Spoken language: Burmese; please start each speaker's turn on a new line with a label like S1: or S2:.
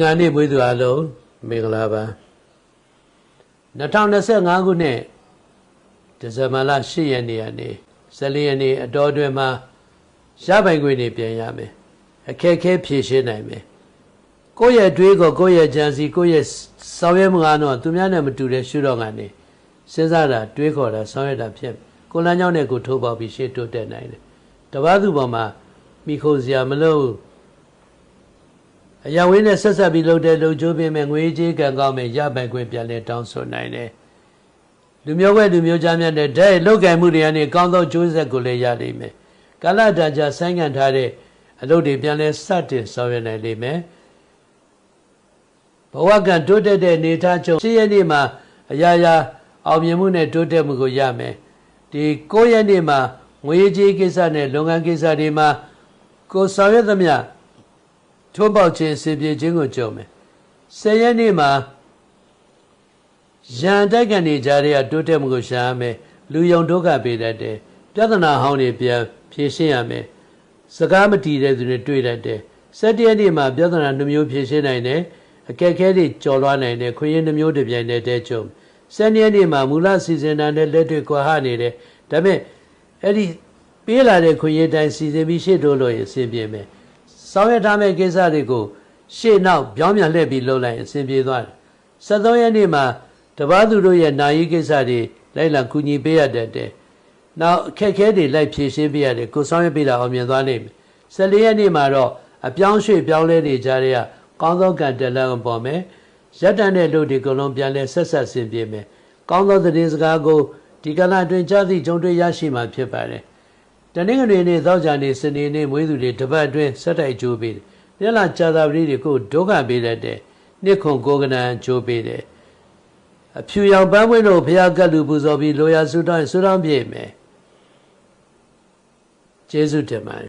S1: ငါနေ့မွေးသူအလုံးမင်္ဂလာပါ2025ခုနှစ်ဒီဇင်ဘာလ10ရက်နေ့ကနေ14ရက်နေ့အတော်အတွင်းမှာရပိုင်ခွင့်နေပြန်ရမယ်အခက်ခဲဖြေရှင်းနိုင်မယ်ကိုယ့်ရဲ့တွေးကိုကိုယ့်ရဲ့ကြံစီကိုယ့်ရဲ့ဆောင်ရွက်မှုအားတော့သူများနဲ့မတူတဲ့ရှုတော့ကနေစဉ်းစားတာတွေးခေါ်တာဆောင်ရွက်တာဖြစ်ကိုလမ်းကြောင်းနဲ့ကိုထိုးပေါက်ပြီးရှေ့တိုးတက်နိုင်တယ်တပားသူပေါ်မှာမိခိုစရာမလို့ အရာဝင်းနဲ့ဆက်ဆက်ပြီးလှုပ်တဲ့လှုပ်ချိုးပင်မဲ့ငွေကြေးကံကောင်းမဲ့ရပိုင်ခွင့်ပြန်လဲတောင်းဆိုနိုင်တယ်လူမျိုးဝဲလူမျိုးကြားများနဲ့တဲ့လောက်ကံမှုတွေကနေကောင်းသောကျိုးဆက်ကိုလည်းရနိုင်မယ်ကာလတန်ကြာဆိုင်းငံ့ထားတဲ့အလုပ်တွေပြန်လဲစတင်ဆောင်ရွက်နိုင်လိမ့်မယ်ဘဝကံတိုးတက်တဲ့နေထားချုပ်ရှင်းရနေ့မှာအရာရာအောင်မြင်မှုနဲ့တိုးတက်မှုကိုရမယ်ဒီ9ရက်နေ့မှာငွေကြေးကိစ္စနဲ့လုပ်ငန်းကိစ္စတွေမှာကိုဆောင်ရွက်သမျှ ထွန်းပေါက်ခြင်းစင်ပြေခြင်းကိုကြုံမယ်။ဆယ်ရက်နေ့မှာရန်တိုက်ကနေကြတဲ့တိုးတက်မှုကိုရှာရမယ်။လူယုံဒုက္ခပေးတတ်တယ်။ပြဿနာဟောင်းတွေပြန်ဖြေရှင်းရမယ်။စကားမတီးတဲ့သူတွေတွေ့တတ်တယ်။ဆက်တရက်နေ့မှာပြဿနာနှမျိုးဖြေရှင်းနိုင်တယ်။အခက်အခဲတွေကျော်လွှားနိုင်တယ်။ခွင့်ရနှမျိုးတစ်ပြိုင်တည်းတဲကြုံ။ဆယ်ရက်နေ့မှာမူလစီစဉ်တာနဲ့လက်တွေ့ကွာဟနေတယ်။ဒါပေမဲ့အဲ့ဒီပေးလာတဲ့ခွင့်ရတိုင်းစီစဉ်ပြီးရှေ့တိုးလို့ရအဆင်ပြေမယ်။ ဆောင်ရွက်ထားမယ့်ကိစ္စတွေကိုရှေ့နောက်ပြောင်းပြန်လှည့်ပြီးလုပ်လိုက်အဆင်ပြေသွားတယ်။73ရက်နေ့မှာတပားသူတို့ရဲ့နာယီကိစ္စတွေလိုက်လံကူညီပေးရတဲ့တဲ့။နောက်အခက်ခဲတွေလိုက်ဖြေရှင်းပေးရတယ်ကိုဆောင်ရွက်ပေးတာအောင်မြင်သွားနိုင်မယ်။14ရက်နေ့မှာတော့အပြောင်းရွှေ့ပြောင်းလဲနေကြတဲ့ကောင်းသောကံတလန်ပေါ်မယ်။ရက်တန်တဲ့လူဒီကလုံးပြန်လဲဆက်ဆက်ဆင်ပြေမယ်။ကောင်းသောသတင်းစကားကိုဒီကလာတွင်ကြားသိကြုံတွေ့ရရှိမှာဖြစ်ပါတယ်။ တနင်္ဂနွေနေ့သောကြာနေ့စနေနေ့မွေးသူတွေတပတ်အတွင်းဆက်တိုက်ကြိုးပေးတယ်။ညလာကြာသာပတိတွေကိုဒုက္ခပေးတတ်တယ်။နှစ်ခွန်ကိုကနန်ကြိုးပေးတယ်။အဖြူရောင်ပန်းပွင့်တို့ဖျားကတ်လူပူဇော်ပြီးလိုရာဆူတောင်းဆူတောင်းပြည့်မယ်။ကျေးဇူးတင်ပါတယ်